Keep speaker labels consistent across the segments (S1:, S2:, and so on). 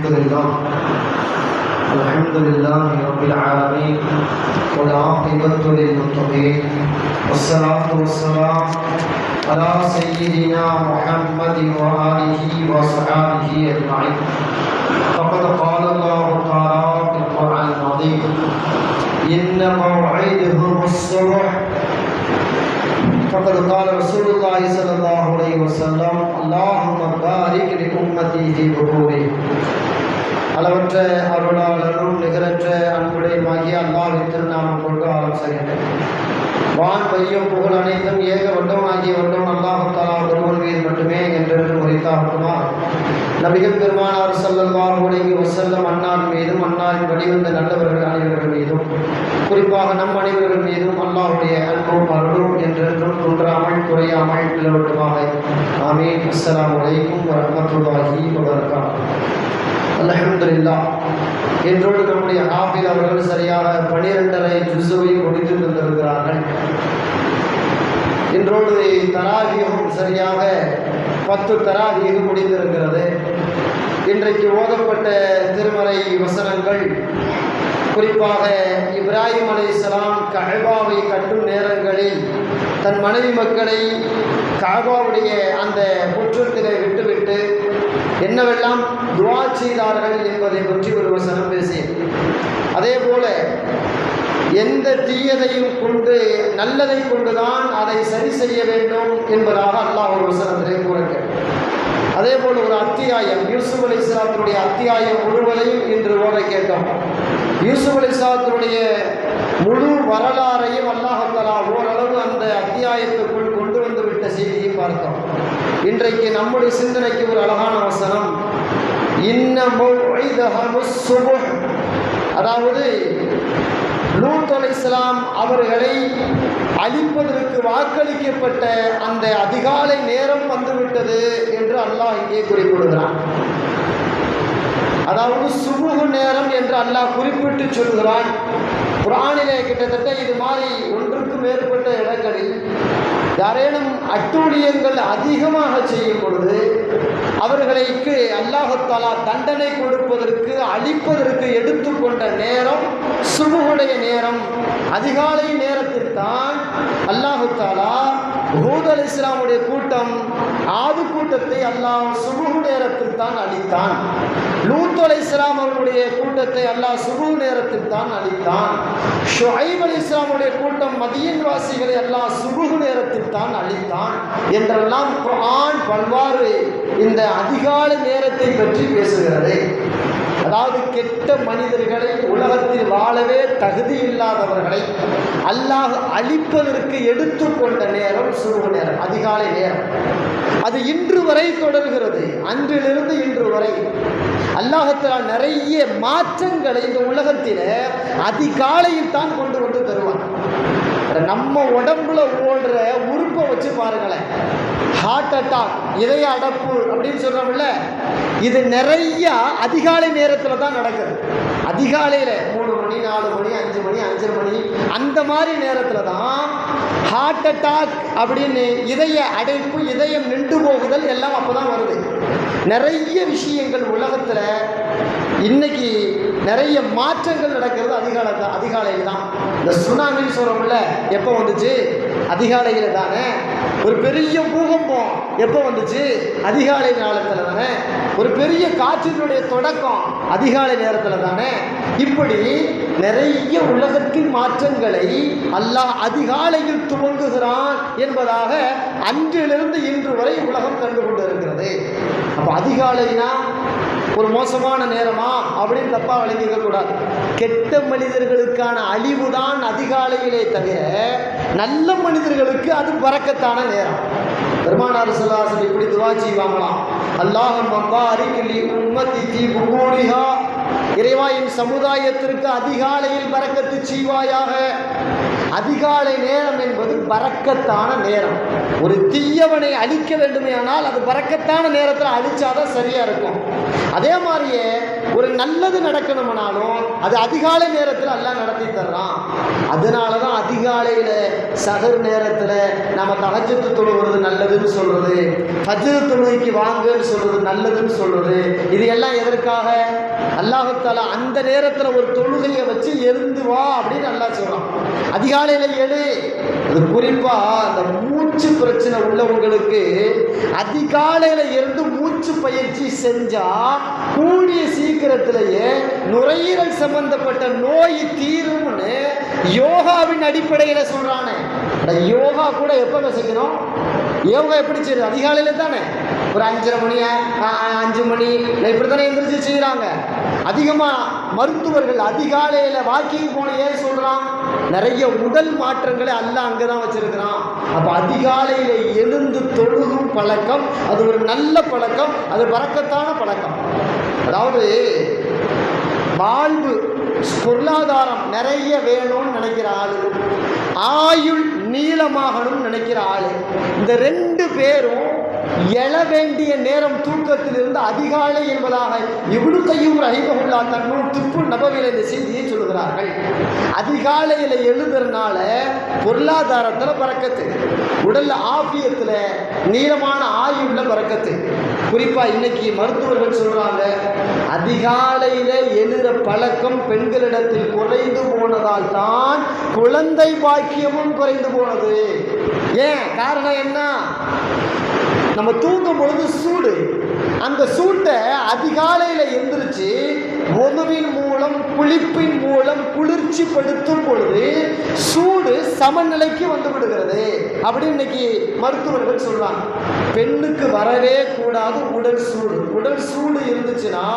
S1: الحمد لله الحمد لله رب العالمين والعاقبة للمتقين والصلاة والسلام على سيدنا محمد وآله وصحبه أجمعين. فقد قال الله تعالى في القرآن العظيم إن موعدهم الصبح. فقد قال رسول الله صلى الله عليه وسلم اللهم بارك لأمتي في بكوري அளவற்ற அருளாளரும் நிகரற்ற அன்புடையுமாகிய அல்லாஹின் திருநாமம் கொண்டு ஆரம்பிச்சுகிறேன் வான் பையம் புகழ் அனைத்தும் ஏக வட்டம் ஆகிய வட்டம் அல்லாஹத்தாலா ஒருவன் மீது மட்டுமே என்றென்று முறைத்தாகுமா நபிகள் பெருமானார் சல்லல்லாஹு அலைஹி வசல்லம் அன்னார் மீதும் அன்னாரின் வழிவந்த நல்லவர்கள் அனைவர்கள் மீதும் குறிப்பாக நம் அனைவர்கள் மீதும் அல்லாஹுடைய அன்பும் அருளும் என்றென்றும் குன்றாமல் குறையாமல் நிலவட்டுமாக. ஆமீன். அஸ்லாம் அலைக்கும் வரஹ்மத்துல்லாஹி வபரகாத்துஹு. அல்ஹம்துலில்லா. என்றோடு நம்முடைய ஹாஃபில் அவர்கள் சரியாக பனிரெண்டரை ஜுசுவை முடித்து தந்திருக்கிறார்கள். இன்றோடு தராவியம் சரியாக பத்து தராவியம் முடிந்திருக்கிறது. இன்றைக்கு ஓதப்பட்ட திருமறை வசனங்கள் குறிப்பாக இப்ராஹிம் அலைஹிஸ்ஸலாம் கஹபாவை கட்டும் நேரங்களில் தன் மனைவி மக்களை கஹபாவுடைய அந்த முற்றத்திலே விட்டுவிட்டு என்னவெல்லாம் துவா செய்தார்கள் என்பதை பற்றி ஒரு வசனம் பேசியேன் அதே போல எந்த தீயதையும் கொண்டு நல்லதை கொண்டுதான் அதை சரி செய்ய வேண்டும் என்பதாக அல்லாஹ் ஒரு வசனத்திலே கூறுகிறார் அதே போல ஒரு அத்தியாயம் யூசுப் அலி இஸ்லாத்தினுடைய அத்தியாயம் முழுவதையும் இன்று ஓட கேட்டோம். யூசுப் அலி இஸ்லாத்தினுடைய முழு வரலாறையும் அல்லாஹலா ஓரளவு அந்த அத்தியாயத்துக்குள் கொண்டு வந்து விட்ட செய்தியை பார்த்தோம். இன்றைக்கு நம்முடைய சிந்தனைக்கு ஒரு அழகான வசனம் இன்னமும் அதாவது லூத் அலை இஸ்லாம் அவர்களை அழிப்பதற்கு வாக்களிக்கப்பட்ட அந்த அதிகாலை நேரம் வந்துவிட்டது என்று அல்லாஹ் இங்கே குறிப்பிடுகிறான். அதாவது சுமுக நேரம் என்று அல்லாஹ் குறிப்பிட்டு சொல்கிறான். புராணிலே கிட்டத்தட்ட இது மாதிரி ஒன்றுக்கு மேற்பட்ட இடங்களில் யாரேனும் அட்டூழியங்கள் அதிகமாக செய்யும் பொழுது அவர்களுக்கு அல்லாஹத்தாலா தண்டனை கொடுப்பதற்கு அழிப்பதற்கு எடுத்துக்கொண்ட நேரம் சுமுகுடைய நேரம் அதிகாலை நேரத்தில் தான் அல்லாஹுத்தாலா ஹூத் அலி இஸ்லாமுடைய கூட்டம் ஆது கூட்டத்தை அல்லாஹ் சுபு நேரத்தில் தான் அழித்தான் லூத் அலி இஸ்லாம் அவர்களுடைய கூட்டத்தை அல்லாஹ் சுபு நேரத்தில் தான் அழித்தான் ஷுஹைப் அலி இஸ்லாமுடைய கூட்டம் மதியின் வாசிகளை அல்லாஹ் சுபு நேரத்தில் தான் அழித்தான் என்றெல்லாம் குரான் பல்வாறு இந்த அதிகாலை நேரத்தை பற்றி பேசுகிறது. அதாவது கெட்ட மனிதர்களை உலகத்தில் வாழவே தகுதி இல்லாதவர்களை அல்லாஹ் அழிப்பதற்கு எடுத்துக்கொண்ட நேரம் சுருகு நேரம் அதிகாலை நேரம். அது இன்று வரை தொடர்கிறது. அன்றிலிருந்து இன்று வரை அல்லாஹத்தால் நிறைய மாற்றங்களை இந்த உலகத்தில் அதிகாலையில் தான் கொண்டு வந்து நம்ம உடம்புல ஓடுற உறுப்பை வச்சு பாருங்களேன். ஹார்ட் அட்டாக் இதய அடப்பு அப்படின்னு சொல்கிறோம்ல இது நிறைய அதிகாலை நேரத்தில் தான் நடக்குது. அதிகாலையில் மூணு மணி நாலு மணி அஞ்சு மணி அஞ்சரை மணி அந்த மாதிரி நேரத்தில் தான் ஹார்ட் அட்டாக் அப்படின்னு இதய அடைப்பு இதயம் நின்று போகுதல் எல்லாம் அப்போ தான் வருது. நிறைய விஷயங்கள் உலகத்தில் இன்னைக்கு நிறைய மாற்றங்கள் நடக்கிறது அதிகாலை தான் அதிகாலையில் தான். இந்த சுனாமின்னு சொல்கிறோம்ல எப்போ வந்துச்சு? அதிகாலையில் தானே. ஒரு பெரிய பூகம்பம் எப்போ வந்துச்சு? அதிகாலை நேரத்தில் தானே. ஒரு பெரிய காற்றினுடைய தொடக்கம் அதிகாலை நேரத்தில் தானே. இப்படி நிறைய உலகத்தின் மாற்றங்களை அல்லாஹ் அதிகாலையில் துவங்குகிறான் என்பதாக அன்றிலிருந்து இன்று வரை உலகம் கண்டு கொண்டு இருக்கிறது அப்போ அதிகாலைனா ஒரு மோசமான நேரமா அப்படின்னு தப்பா விளங்கிக்க கூடாது. கெட்ட மனிதர்களுக்கான அழிவு தான் அதிகாலையிலே தவிர நல்ல மனிதர்களுக்கு அது பறக்கத்தான நேரம். பெருமானார் சொல்லாசன் இப்படி துவா செய்வாங்களாம். அல்லாஹம் பம்பா உம்மத்தி தீ புகூரிஹா இறைவா என் சமுதாயத்திற்கு அதிகாலையில் பறக்கத்து செய்வாயாக. அதிகாலை நேரம் என்பது பறக்கத்தான நேரம். ஒரு தீயவனை அழிக்க வேண்டுமே ஆனால் அது பறக்கத்தான நேரத்தில் அழிச்சாதான் சரியா இருக்கும். அதே மாதிரியே ஒரு நல்லது நடக்கணும்னாலும் அது அதிகாலை நேரத்தில் எல்லாம் நடத்தி தர்றான். அதனால தான் அதிகாலையில் சகர் நேரத்தில் நம்ம தகஜத்து தொழுகிறது நல்லதுன்னு சொல்கிறது ஃபஜ்ர் தொழுகைக்கு வாங்கன்னு சொல்கிறது நல்லதுன்னு சொல்கிறது இது எல்லாம் எதற்காக? அல்லாஹத்தால அந்த நேரத்தில் ஒரு தொழுகையை வச்சு எழுந்து வா அப்படின்னு நல்லா சொல்கிறான் அதிகாலையில் எழு. அது குறிப்பாக அந்த மூச்சு பிரச்சனை உள்ளவங்களுக்கு அதிகாலையில் இருந்து மூச்சு பயிற்சி செஞ்சா கூடிய சீக்கிரத்திலேயே நுரையீரல் சம்பந்தப்பட்ட நோய் தீரும்னு யோகாவின் அடிப்படையில் சொல்றானே. யோகா கூட எப்போ செய்யணும் யோகா எப்படி செய்யுது அதிகாலையில தானே. ஒரு அஞ்சரை மணி அஞ்சு மணி. இப்படி தானே எந்திரிச்சு செய்கிறாங்க அதிகமாக மருத்துவர்கள் அதிகாலையில் வாக்கிங் போன ஏன் சொல்கிறான் நிறைய உடல் மாற்றங்களை அல்ல அங்கே தான் வச்சுருக்கிறான். அப்போ அதிகாலையில் எழுந்து தொழுகும் பழக்கம் அது ஒரு நல்ல பழக்கம் அது பறக்கத்தான பழக்கம். அதாவது வாழ்வு பொருளாதாரம் நிறைய வேணும்னு நினைக்கிற ஆளு ஆயுள் நீளமாகணும்னு நினைக்கிற ஆளு. இந்த ரெண்டு பேரும் எழ வேண்டிய நேரம் தூக்கத்திலிருந்து அதிகாலை என்பதாக இவ்வளவு கையும் ரஹிமகுல்லா தன்னூர் துப்பு நபவில இந்த செய்தியை சொல்லுகிறார்கள். அதிகாலையில் எழுதுறதுனால பொருளாதாரத்தில் பறக்கத்து உடல்ல ஆபியத்தில் நீளமான ஆயுள்ள பறக்கத்து. குறிப்பா இன்னைக்கு மருத்துவர்கள் சொல்றாங்க அதிகாலையில எழுற பழக்கம் பெண்களிடத்தில் குறைந்து போனதால் தான் குழந்தை பாக்கியமும் குறைந்து போனது. ஏன்? காரணம் என்ன? நம்ம தூங்கும் பொழுது சூடு. அந்த சூட்டை அதிகாலையில் எந்திரிச்சு உணவின் மூலம் குளிப்பின் மூலம் குளிர்ச்சி படுத்தும் பொழுது சூடு சமநிலைக்கு வந்து விடுகிறது. அப்படின்னு இன்னைக்கு மருத்துவர்கள் சொல்றாங்க. பெண்ணுக்கு வரவே கூடாது உடல் சூடு. உடல் சூடு இருந்துச்சுன்னா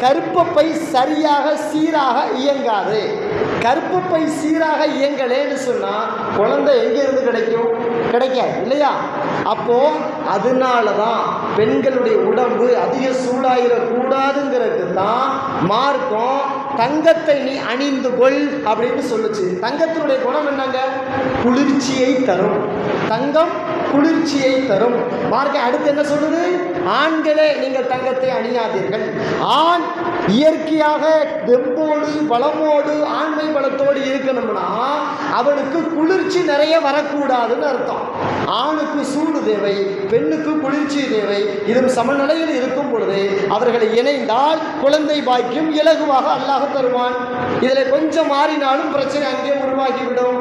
S1: கருப்பப்பை சரியாக சீராக இயங்காது. கருப்பப்பை சீராக இயங்கலேன்னு சொன்னால் குழந்தை எங்கே இருந்து கிடைக்கும்? கிடைக்காது இல்லையா? அப்போ அதனால தான் பெண்களுடைய உடம்பு அதிக சூடாயிடக்கூடாதுங்கிறது தான் மார்க்கம். தங்கத்தை நீ அணிந்து கொள் அப்படின்னு சொல்லுச்சு. தங்கத்தினுடைய குணம் என்னங்க? குளிர்ச்சியை தரும். தங்கம் குளிர்ச்சியை தரும். பார்க்க அடுத்து என்ன சொல்லுது? ஆண்களே நீங்கள் தங்கத்தை அணியாதீர்கள். ஆண் இயற்கையாக வெம்போடு வளமோடு ஆண்மை பலத்தோடு இருக்கணும்னா அவனுக்கு குளிர்ச்சி நிறைய வரக்கூடாதுன்னு அர்த்தம். ஆணுக்கு சூடு தேவை பெண்ணுக்கு குளிர்ச்சி தேவை. இதுவும் சமநிலையில் இருக்கும் பொழுது அவர்களை இணைந்தால் குழந்தை பாக்கியம் இலகுவாக அல்லாஹ் தருவான். இதில் கொஞ்சம் மாறினாலும் பிரச்சனை அங்கே உருவாகிவிடும்.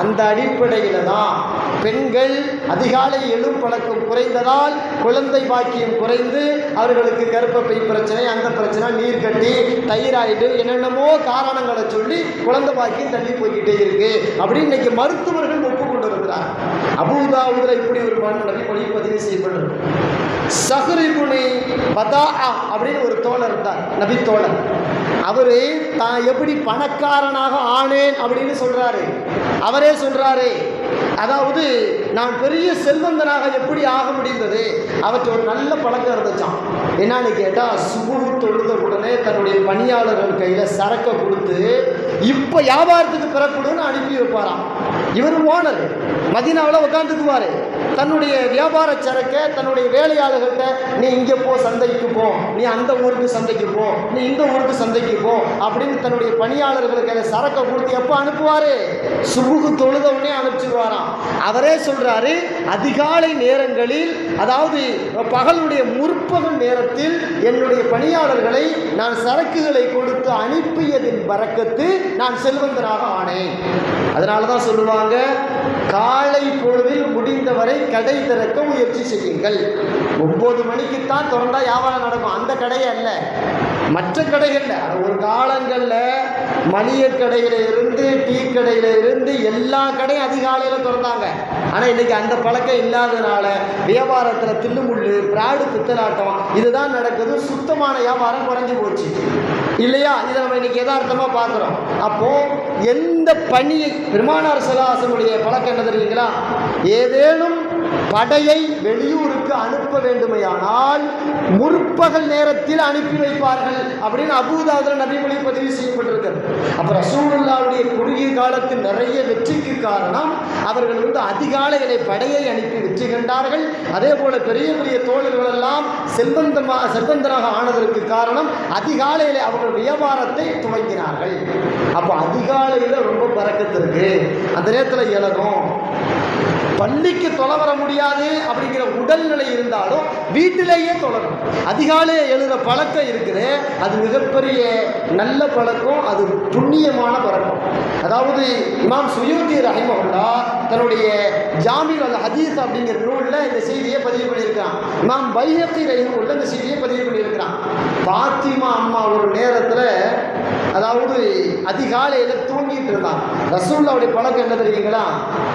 S1: அந்த அடிப்படையில் தான் பெண்கள் அதிகாலை எழும் பழக்கம் குறைந்ததால் குழந்தை பாக்கியம் குறைந்து அவர்களுக்கு கருப்பப்பை பிரச்சனை அந்த பிரச்சனை நீர் கட்டி தைராய்டு என்னென்னமோ காரணங்களை சொல்லி குழந்தை பாக்கியம் தள்ளி போய்கிட்டே இருக்கு. அப்படின்னு இன்னைக்கு மருத்துவர்கள் ஒப்புக்கொண்டு இருக்கிறார் அபூதாவுதுல இப்படி ஒரு மண் நபி மொழி பதிவு செய்யப்பட்டது சஹரிபுனி பதா அப்படின்னு ஒரு தோழர் இருந்தார் நபி தோழர். அவரு தான் எப்படி பணக்காரனாக ஆனேன்? அப்படின்னு சொல்றாரு. அவரே சொல்றாரு அதாவது நான் பெரிய செல்வந்தனாக எப்படி ஆக முடிந்தது? அவற்றை ஒரு நல்ல பழக்கம் இருந்துச்சான் என்னன்னு கேட்டால் சுபு தொழுத உடனே தன்னுடைய பணியாளர்கள் கையில் சரக்கை கொடுத்து இப்போ வியாபாரத்துக்கு பெறப்படுன்னு அனுப்பி வைப்பாராம். இவர் ஓனர். மதினாவில் உட்காந்துக்குவார் தன்னுடைய வியாபார சரக்கை தன்னுடைய வேலையாளர்கள்ட்ட நீ இங்கே போ சந்தைக்கு போ. நீ அந்த ஊருக்கு சந்தைக்கு போ. நீ இந்த ஊருக்கு சந்தைக்கு போ. அப்படின்னு தன்னுடைய பணியாளர்களுக்கு அதை சரக்கை கொடுத்து எப்போ அனுப்புவார்? சுமுகு தொழுத உடனே அனுப்பிச்சிடுவாராம் அவரே சொல்கிறாரு அதிகாலை நேரங்களில் அதாவது பகலுடைய முற்பகல் நேரத்தில் என்னுடைய பணியாளர்களை நான் சரக்குகளை கொடுத்து அனுப்பியதின் பறக்கத்து நான் செல்வந்தராக ஆனேன். அதனால தான் சொல்லுவாங்க காலை பொழுதில் முடிந்தவரை கடை திறக்க முயற்சி செய்யுங்கள். ஒன்பது மணிக்கு தான் திறந்தா வியாபாரம் நடக்கும். அந்த கடையே அல்ல. மற்ற கடைகள்ல ஒரு காலங்களில் மளிகை கடையில இருந்து டீ கடையில இருந்து எல்லா கடையும் அதிகாலையில் திறந்தாங்க. ஆனால் இன்னைக்கு அந்த பழக்கம் இல்லாதனால வியாபாரத்தில் தில்லுமுள்ளு பிராடு பித்தலாட்டம் இதுதான் நடக்குது. சுத்தமான வியாபாரம் குறைஞ்சி போச்சு. இல்லையா? இதை நம்ம இன்னைக்கு யதார்த்தமாக பார்க்குறோம். அப்போ எந்த பணியை பெருமானார் சிலாசனுடைய பழக்கம் என்ன தெரியுங்களா? ஏதேனும் படையை வெளியூருக்கு அனுப்ப வேண்டுமையானால் முற்பகல் நேரத்தில் அனுப்பி வைப்பார்கள் அப்படின்னு அபூதாவில் நபிமொழி பதிவு செய்யப்பட்டிருக்கிறது. அப்ப ரசூலுல்லாவுடைய குறுகிய காலத்தில் நிறைய வெற்றிக்கு காரணம் அவர்கள் வந்து அதிகாலைகளை படையை அனுப்பி வெற்றி கண்டார்கள். அதே போல பெரிய பெரிய தோழர்கள் எல்லாம் செல்வந்தமாக செல்வந்தராக ஆனதற்கு காரணம் அதிகாலையில் அவர்கள் வியாபாரத்தை துவங்கினார்கள். அப்போ அதிகாலையில் ரொம்ப பறக்கத்திருக்கு அந்த நேரத்தில் இலகும். பள்ளிக்கு தொலை வர முடியாது அப்படிங்கிற உடல்நிலை இருந்தாலும் வீட்டிலேயே தொடரும். அதிகாலை எழுதுகிற பழக்கம் இருக்குது. அது மிகப்பெரிய நல்ல பழக்கம் அது புண்ணியமான பழக்கம். அதாவது இமாம் சுயூதி ரஹிமஹுல்லா தன்னுடைய ஜாமீன் அல் ஹதீஸ் அப்படிங்கிற நூலில் இந்த செய்தியை பதிவு பண்ணியிருக்கிறான். இமாம் பைஹத்தி ரஹிமுல்ல இந்த செய்தியை பதிவு பண்ணியிருக்கிறான். பாத்திமா அம்மா ஒரு நேரத்தில் அதாவது அதிகாலையில் தூங்கிட்டு இருந்தான் ரசூல்லாவுடைய பழக்கம் என்ன தெரியுங்களா?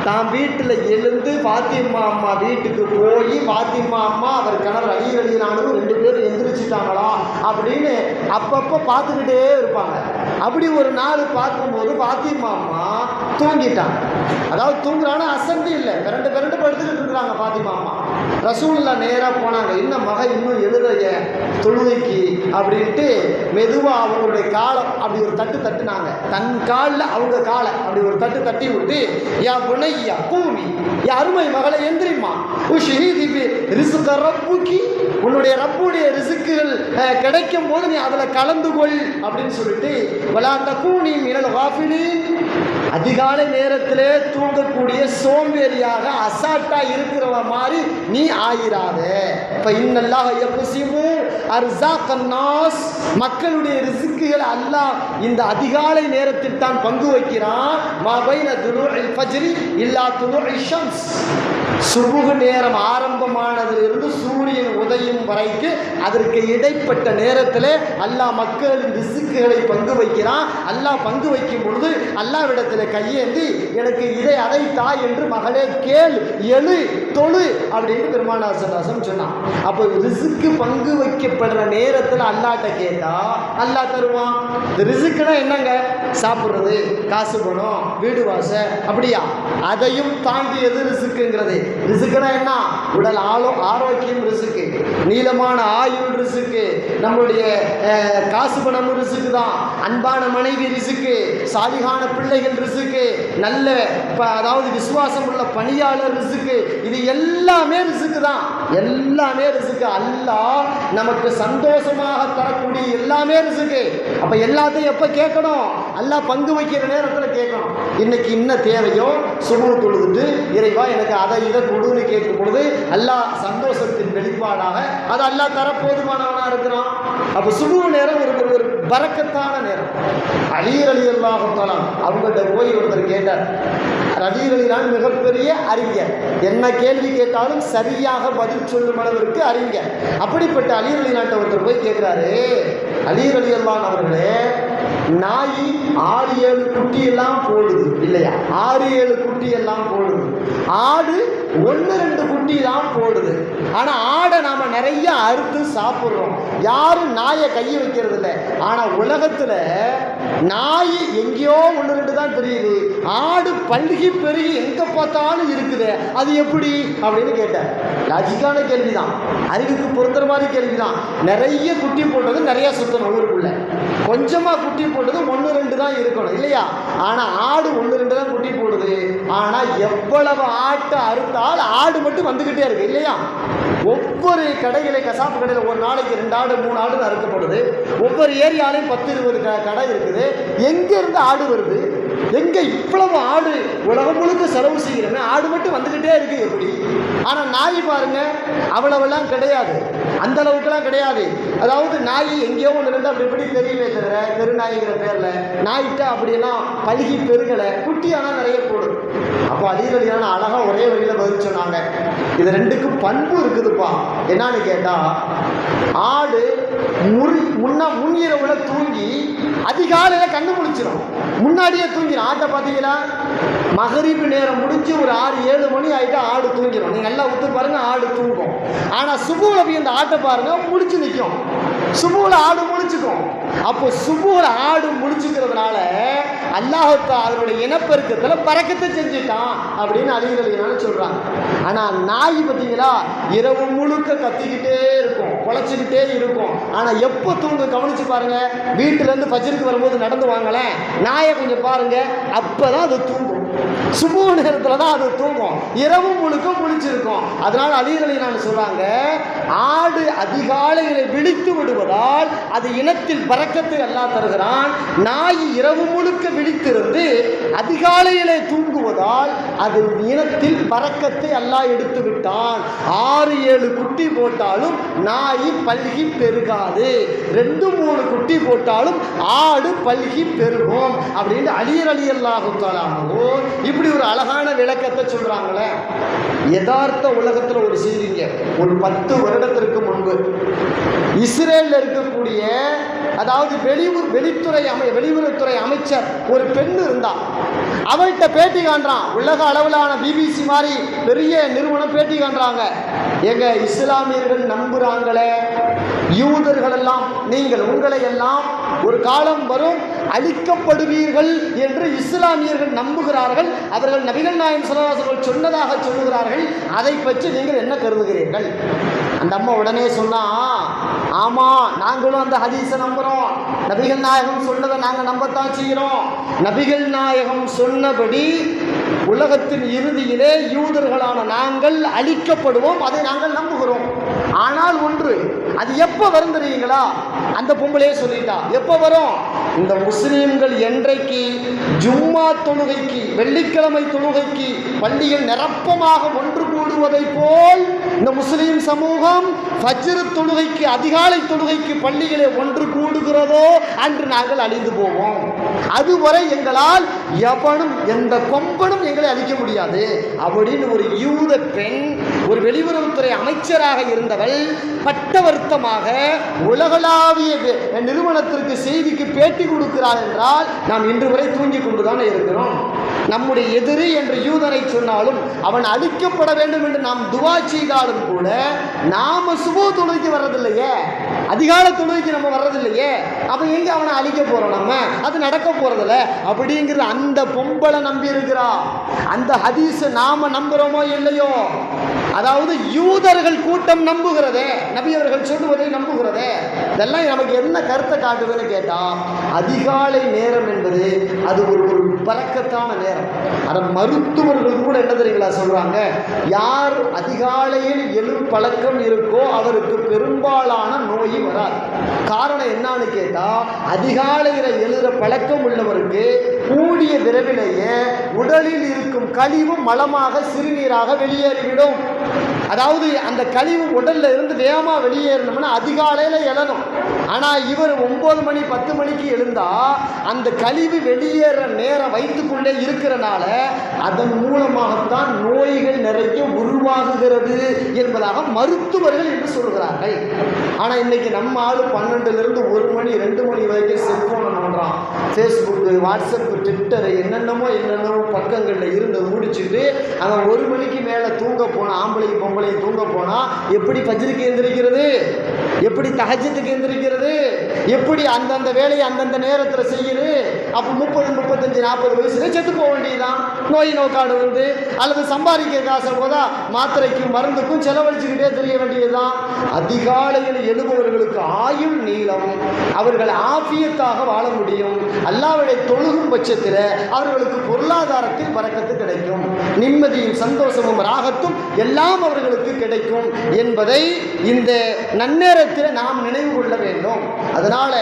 S1: தான் வீட்டில் எழுந்து பாத்திமா அம்மா வீட்டுக்கு போய் பாத்திமா அம்மா அவர் கணவர் அலி அலியனானதும் ரெண்டு பேரும் எந்திரிச்சிட்டாங்களா அப்படின்னு அப்பப்போ பார்த்துக்கிட்டே இருப்பாங்க. அப்படி ஒரு நாள் பார்க்கும்போது பாத்திமா அம்மா தூங்கிட்டாங்க. அதாவது தூங்குறானா? அசந்து இல்லை. பிறண்டு பிறண்டு படுத்துக்கிட்டு இருக்கிறாங்க பாத்திமா அம்மா. ரசூல்லா நேராக போனாங்க. இன்னும் மக இன்னும் எழுதைய தொழுகைக்கு அப்படின்ட்டு மெதுவாக அவங்களுடைய காலம் அப்படி ஒரு தட்டு தட்டுனாங்க. தன் காலில் அவங்க காலை அப்படி ஒரு தட்டு தட்டி விட்டு யா புனையா பூமி யா அருமை மகளை எந்திரிமா உஷிஹிதி ரிசுக்க ரப்புக்கி உன்னுடைய ரப்புடைய ரிசுக்குகள் அஹ், கிடைக்கும் போது நீ அதில் கலந்து கொள் அப்படின்னு சொல்லிட்டு விளாண்ட தக்கூனி மினல் காஃபிலின். அதிகாலை நேரத்திலே தூங்கக்கூடிய சோம்பேறியாக அசால்ட்டா இருக்கிறவ மாதிரி நீ ஆயிராத. இப்ப இன்னெல்லாம் யக்ஸிமு அர்சா கன்னாஸ் மக்களுடைய ரிஸ்க்குகளை அல்லாஹ் இந்த அதிகாலை நேரத்தில் தான் பங்கு வைக்கிறான். மாபைன பைன துலூஇல் ஃபஜ்ரி இல்லா துலூஇ ஷம்ஸ். சுபுகு நேரம் ஆரம்பமானதிலிருந்து சூரியன் உதயம் வரைக்கு அதற்கு இடைப்பட்ட நேரத்தில் அல்லாஹ் மக்களின் ரிசுக்குகளை பங்கு வைக்கிறான். அல்லாஹ் பங்கு வைக்கும் பொழுது அல்லாவிடத்தில் கையேந்தி எனக்கு இதை அதை என்று மகளே கேள் எழு தொழு அப்படின்னு பெருமானாசனாசம் சொன்னான். அப்போ ரிசுக்கு பங்கு வைக்கப்படுற நேரத்தில் அல்லாட்ட கேட்டா அல்லா தருவான். இந்த ரிசுக்குனா என்னங்க? சாப்பிட்றது காசு பணம் வீடு வாச அப்படியா? அதையும் தாண்டியது ரிசுக்குங்கிறது. ரிசுக்குனா என்ன? உடல் ஆலோ ஆரோக்கியம் ரிசுக்கு. நீளமான ஆயுள் ரிசுக்கு. நம்மளுடைய காசு பணமும் ரிசுக்கு தான். அன்பான மனைவி ரிசுக்கு சாலிகான பிள்ளைகள் ரிசுக்கு நல்ல அதாவது விசுவாசம் உள்ள பணியாளர் ரிசுக்கு இது எல்லாமே ரிசுக்கு தான். எல்லாமே ரிசுக்கு அல்லாஹ் நமக்கு சந்தோஷமாக தரக்கூடிய எல்லாமே ரிசுக்கு. அப்ப எல்லாத்தையும் எப்ப கேட்கணும்? அல்லாஹ் பங்கு வைக்கிற நேரத்தில் கேட்கணும். இன்னைக்கு என்ன தேவையோ சுமு தொழுதுட்டு இறைவா எனக்கு அதை இதை கொடுன்னு கேட்கும் பொழுது அல்லாஹ் சந்தோஷத்தின் வெளிப்பாடாக அது அல்லாஹ் தர போதுமானவனா இருக்கிறான். அப்ப சுபு நேரம் இருக்கிறது பறக்கத்தான நேரம். அலீர் அலி அல்லாஹாலாம் அவங்கள்ட்ட போய் ஒருத்தர் கேட்டார். அலீர் அலிலான் மிகப்பெரிய அறிஞர். என்ன கேள்வி கேட்டாலும் சரியாக பதில் சொல்லும் அளவிற்கு அறிஞர். அப்படிப்பட்ட அலீர் அலி நாட்டை ஒருத்தர் போய் கேட்கிறாரு. அலீர் அலி அல்லான் அவர்களே நாய் ஆறு ஏழு குட்டி எல்லாம் போடுது இல்லையா? ஆறு ஏழு குட்டி எல்லாம் போடுது. ஆடு ஒன்று ரெண்டு குட்டி தான் போடுது. ஆனால் ஆடை நாம் நிறைய அறுத்து சாப்பிட்றோம். யாரும் நாயை கையை வைக்கிறது இல்லை. ஆனால் உலகத்தில் நாய் எங்கேயோ ஒன்று ரெண்டு தான் தெரியுது. ஆடு பல்கி பெருகி எங்கே பார்த்தாலும் இருக்குது. அது எப்படி அப்படின்னு கேட்டேன். லாஜிக்கான கேள்வி தான் அறிவுக்கு பொருத்துற மாதிரி கேள்வி தான் நிறைய குட்டி போட்டது நிறைய சுத்தம் ஊருக்குள்ள கொஞ்சமாக குட்டி போட்டது ஒன்று ரெண்டு தான் இருக்கணும் இல்லையா? ஆனால் ஆடு ஒன்று ரெண்டு தான் குட்டி போடுது. ஆனால் எவ்வளவு ஆட்டை அறுத்தால் ஆடு மட்டும் வந்துக்கிட்டே இருக்கு இல்லையா? ஒவ்வொரு கடைகளை கசாப்பு கடையில் ஒரு நாளைக்கு ரெண்டு ஆடு மூணு ஆடு அறுக்கப்படுது. ஒவ்வொரு ஏரியாலையும் பத்து இருபது க- கடை இருக்குது. எங்கேருந்து ஆடு வருது? எங்கே இவ்வளவு ஆடு உலகம் முழுக்க செலவு செய்கிறோமே ஆடு மட்டும் வந்துக்கிட்டே இருக்கு எப்படி? ஆனால் நாய் பாருங்க அவ்வளவெல்லாம் கிடையாது. அந்த அளவுக்குலாம் கிடையாது. அதாவது நாய் எங்கேயோ ஒன்று ரெண்டு அப்படி இப்படி தெரியுமே தவிர தெருநாய்ங்கிற பேரில் நாய்கிட்ட அப்படியெல்லாம் பழுகி பெருகலை. குட்டி ஆனால் நிறைய போடும். அப்போ அதிகடியான அழகாக ஒரே வழியில் பதில் சொன்னாங்க. இது ரெண்டுக்கும் பண்பு இருக்குதுப்பா. என்னன்னு கேட்டால் ஆடு முறி முன் இரவுல தூங்கி அதிகாலையில் கண்ணு முடிச்சிடும் முன்னாடியே தூங்கிடும் ஆட்டை பார்த்தீங்களா? மகரிப்பு நேரம் முடிஞ்சு ஒரு ஆறு ஏழு மணி ஆகிட்டு ஆடு தூங்கிடும் நீங்கள் நல்லா உத்து பாருங்க ஆடு தூங்கும். ஆனால் சுபுவில் போய் இந்த ஆட்டை பாருங்க முடிச்சு நிற்கும் சுபுவில் ஆடு முடிச்சுக்கும் அப்போ சுபுவில் ஆடு முடிச்சுக்கிறதுனால அல்லாஹத்தா அதனுடைய இனப்பெருக்கத்தில் பறக்கத்தை செஞ்சுட்டான் அப்படின்னு அலிகளினால சொல்கிறாங்க ஆனால் நாய் பார்த்தீங்களா இரவு முழுக்க கத்திக்கிட்டே இருக்கும் குலைச்சிக்கிட்டே இருக்கும். ஆனால் எப்போ தூங்க கவனிச்சு பாருங்கள் வீட்டிலேருந்து இருந்து வரும்போது நடந்து வாங்கலை நாயை கொஞ்சம் பாருங்க அப்பதான் அது தூங்கும். சுபு நேரத்தில் தான் அது தூங்கும். இரவு முழுக்கும் முழிச்சிருக்கும் அதனால் அலிகளை நான் சொல்றாங்க? ஆடு அதிகாலைகளை விழித்து விடுவதால் அது இனத்தில் பறக்கத்தை அல்லா தருகிறான். நாய் இரவு முழுக்க விழித்திருந்து அதிகாலையிலே தூங்குவதால் அது இனத்தில் பறக்கத்தை அல்லா எடுத்து விட்டான். ஆறு ஏழு குட்டி போட்டாலும் நாய் பல்கி பெருகாது. ரெண்டு மூணு குட்டி போட்டாலும் ஆடு பல்கி பெருகும். அப்படின்னு அலியர் அலி அல்லாஹுத்தாலாகவோ இப்படி ஒரு அழகான விளக்கத்தை சொல்றாங்களே. யதார்த்த உலகத்துல ஒரு செய்திங்க ஒரு பத்து வருடத்திற்கு முன்பு. இஸ்ரேலில் இருக்கக்கூடிய அதாவது வெளியூர் வெளித்துறை அமை வெளியுறவுத்துறை அமைச்சர் ஒரு பெண் இருந்தா. அவள்கிட்ட பேட்டி காண்றான். உலக அளவிலான பிபிசி மாதிரி பெரிய நிறுவனம் பேட்டி காண்றாங்க. எங்க இஸ்லாமியர்கள் நம்புறாங்களே? யூதர்கள் எல்லாம் நீங்கள் உங்களை எல்லாம் ஒரு காலம் வரும் அழிக்கப்படுவீர்கள் என்று இஸ்லாமியர்கள் நம்புகிறார்கள். அவர்கள் நபிகள் நாயன் சொல்லவாசர்கள் சொன்னதாக சொல்லுகிறார்கள். அதை பற்றி நீங்கள் என்ன கருதுகிறீர்கள்? அந்த அம்மா உடனே சொன்னா ஆமா நாங்களும் அந்த ஹதீஸை நம்புறோம். நபிகள் நாயகம் சொன்னதை நாங்கள் நம்பத்தான் செய்கிறோம். நபிகள் நாயகம் சொன்னபடி உலகத்தின் இறுதியிலே யூதர்களான நாங்கள் அழிக்கப்படுவோம். அதை நாங்கள் நம்புகிறோம். ஆனால் ஒன்று அது எப்போ வரும் தெரியுங்களா? அந்த பொம்பளையே சொல்லிட்டா. எப்போ வரும்? இந்த முஸ்லீம்கள் என்றைக்கு ஜும்மா தொழுகைக்கு வெள்ளிக்கிழமை தொழுகைக்கு பள்ளியில் நிரப்பமாக ஒன்று கூடுவதை போல் இந்த முஸ்லீம் சமூகம் ஃபஜ்ரு தொழுகைக்கு அதிகாலை தொழுகைக்கு பள்ளிகளே ஒன்று கூடுகிறதோ அன்று நாங்கள் அழிந்து போவோம். அதுவரை எங்களால் எவனும் எந்த கொம்பனும் எங்களை அழிக்க முடியாது. அப்படின்னு ஒரு யூத பெண் ஒரு வெளியுறவுத்துறை அமைச்சராக இருந்தவள் பட்ட வருத்தமாக உலகளாவிய நிறுவனத்திற்கு செய்திக்கு பேட்டி கொடுக்கிறார் என்றால் நாம் இன்று வரை தூங்கிக் கொண்டுதானே இருக்கிறோம். நம்முடைய எதிரி என்று யூதனை சொன்னாலும் அவன் அழிக்கப்பட வேண்டும் என்று நாம் துவா செய்தாலும் கூட நாம சுப தொழுகைக்கு வர்றதில்லையே. அதிகால தொழுகைக்கு நம்ம வர்றதில்லையே. அப்ப எங்க அவனை அழிக்க போறோம் நம்ம? அது நடக்க போறதில்ல. அப்படிங்கிற அந்த பொம்பளை நம்பி இருக்கிறா அந்த ஹதீஸை நாம நம்புறோமோ இல்லையோ? அதாவது யூதர்கள் கூட்டம் நம்புகிறதே நபி அவர்கள் சொல்லுவதை நம்புகிறதே. இதெல்லாம் நமக்கு என்ன கருத்தை காட்டுதுன்னு கேட்டால் அதிகாலை நேரம் என்பது அது ஒரு ஒரு பறக்கத்தான நேரம். அதை மருத்துவர்கள் கூட என்ன தெரியுங்களா சொல்கிறாங்க யார் அதிகாலையில் எழும் பழக்கம் இருக்கோ அவருக்கு பெரும்பாலான நோய் வராது. காரணம் என்னன்னு கேட்டால் அதிகாலையில் எழுதுகிற பழக்கம் உள்ளவருக்கு கூடிய விரைவிலேயே உடலில் இருக்கும் கழிவு மலமாக சிறுநீராக வெளியேறிவிடும். அதாவது அந்த கழிவு உடல்ல இருந்து வேகமா வெளியேறணும்னா அதிகாலையில எழணும் ஆனா இவர் ஒன்பது மணி பத்து மணிக்கு எழுந்தா அந்த கழிவு வெளியேற நேரம் வயிற்றுக்குள்ளே இருக்கிறனால அதன் மூலமாகத்தான் நோய்கள் நிறைய உருவாகுகிறது என்பதாக மருத்துவர்கள் என்று சொல்கிறார்கள். ஆனா இன்னைக்கு நம்ம ஆளு பன்னெண்டுல இருந்து ஒரு மணி ரெண்டு மணி வரைக்கும் செல்போனை நோண்டுறான் ஃபேஸ்புக்கு வாட்ஸ்அப் ட்விட்டர் என்னென்னமோ என்னென்னமோ பக்கங்களில் இருந்து முடிச்சுட்டு அவன் ஒரு மணிக்கு மேலே தூங்க போன ஆம்பளைக்கு பொம்பளை பொம்பளையும் தூங்க போனா எப்படி பஜ்ருக்கு எந்திரிக்கிறது? எப்படி தகஜத்துக்கு எந்திரிக்கிறது? எப்படி அந்தந்த வேலையை அந்தந்த நேரத்தில் செய்யுது அப்போ முப்பது முப்பத்தஞ்சு நாற்பது வயசுல செத்து போக வேண்டியதுதான். நோய் நோக்காடு வந்து அல்லது சம்பாதிக்க காசை போதா மாத்திரைக்கும் மருந்துக்கும் செலவழிச்சுக்கிட்டே தெரிய வேண்டியதுதான். அதிகாலையில் எழுபவர்களுக்கு ஆயுள் நீளம். அவர்கள் ஆபியத்தாக வாழ முடியும். அல்லாவிடை தொழுகும் பட்சத்தில் அவர்களுக்கு பொருளாதாரத்தில் பறக்கத்து கிடைக்கும். நிம்மதியும் சந்தோஷமும் ராகத்தும் எல்லாம் அவர்களுக்கு கிடைக்கும் என்பதை இந்த நன்னேரத்தில் நாம் நினைவு கொள்ள வேண்டும். அதனால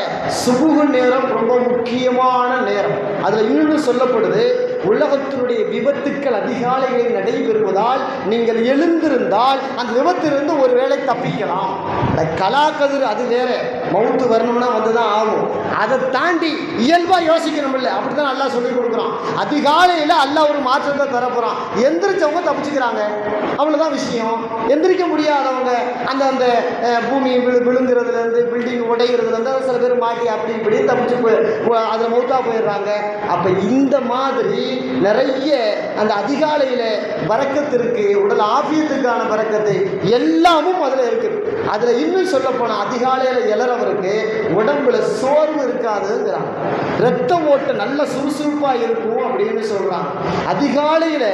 S1: சுபுகு நேரம் ரொம்ப முக்கியமான நேரம். அதில் இன்னும் சொல்லப்படுது உலகத்தினுடைய விபத்துக்கள் அதிகாலைகளில் நடைபெறுவதால் நீங்கள் எழுந்திருந்தால் அந்த விபத்திலிருந்து ஒருவேளை தப்பிக்கலாம். கலாக்கதிர் அது வேற. மவுத்து வரணும்னா வந்து தான் ஆகும். அதை தாண்டி இயல்பாக யோசிக்கணும் இல்லை அப்படி தான் நல்லா சொல்லி கொடுக்குறான். அதிகாலையில் அல்லாஹ் ஒரு மாற்றத்தை தரப்போகிறான் எந்திரிச்சவங்க தப்பிச்சுக்கிறாங்க. அவ்வளோதான் விஷயம். எந்திரிக்க முடியாதவங்க அந்த அந்த பூமி விழு விழுங்குறதுலேருந்து பில்டிங் உடைகிறதுலேருந்து சில பேர் மாட்டி அப்படி இப்படி தப்பிச்சு போய் அதில் மௌத்தாக போயிடுறாங்க. அப்போ இந்த மாதிரி நிறைய அந்த அதிகாலையில் வரக்கத்திற்கு உடல் ஆபியத்துக்கான வரக்கத்தை எல்லாமும் அதில் இருக்குது அதில் இன்னும் சொல்லப்போனால் அதிகாலையில் எழறவருக்கு உடம்புல சோர்வு இருக்காதுங்கிறாங்க. ரத்த ஓட்டு நல்ல சுறுசுறுப்பாக இருக்கும் அப்படின்னு சொல்கிறாங்க அதிகாலையில்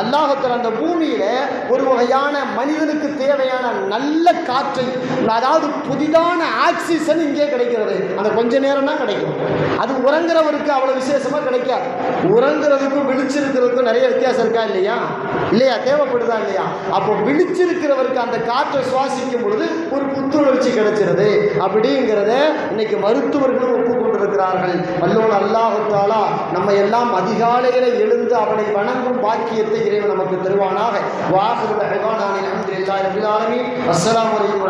S1: அல்லாஹத்தில் அந்த பூமியில் ஒரு வகையான மனிதனுக்கு தேவையான நல்ல காற்றை அதாவது புதிதான ஆக்சிஜன் இங்கே கிடைக்கிறது. அந்த கொஞ்ச நேரம் தான் கிடைக்கும். அது உறங்குறவருக்கு அவ்வளோ விசேஷமாக கிடைக்காது. உறங்குறதுக்கும் விழிச்சிருக்கிறதுக்கும் நிறைய வித்தியாசம் இருக்கா இல்லையா? இல்லையா? தேவைப்படுதா இல்லையா? அப்போ விழிச்சிருக்கிறவருக்கு அந்த காற்றை சுவாசிக்கும் பொழுது ஒரு புத்துணர்ச்சி கிடைச்சிருது. அப்படிங்கிறத இன்னைக்கு மருத்துவர்களும் கொண்டிருக்கிறார்கள். வல்லோன் அல்லாஹு தாலா நம்ம எல்லாம் அதிகாலையில எழுந்து அவனை வணங்கும் பாக்கியத்தை இறைவன் நமக்கு தருவானாக. வாசல் அஹ்வானானில் அல்ஹம்துலில்லாஹி ரபில் ஆலமீன். அஸ்ஸலாமு அலைக்கும்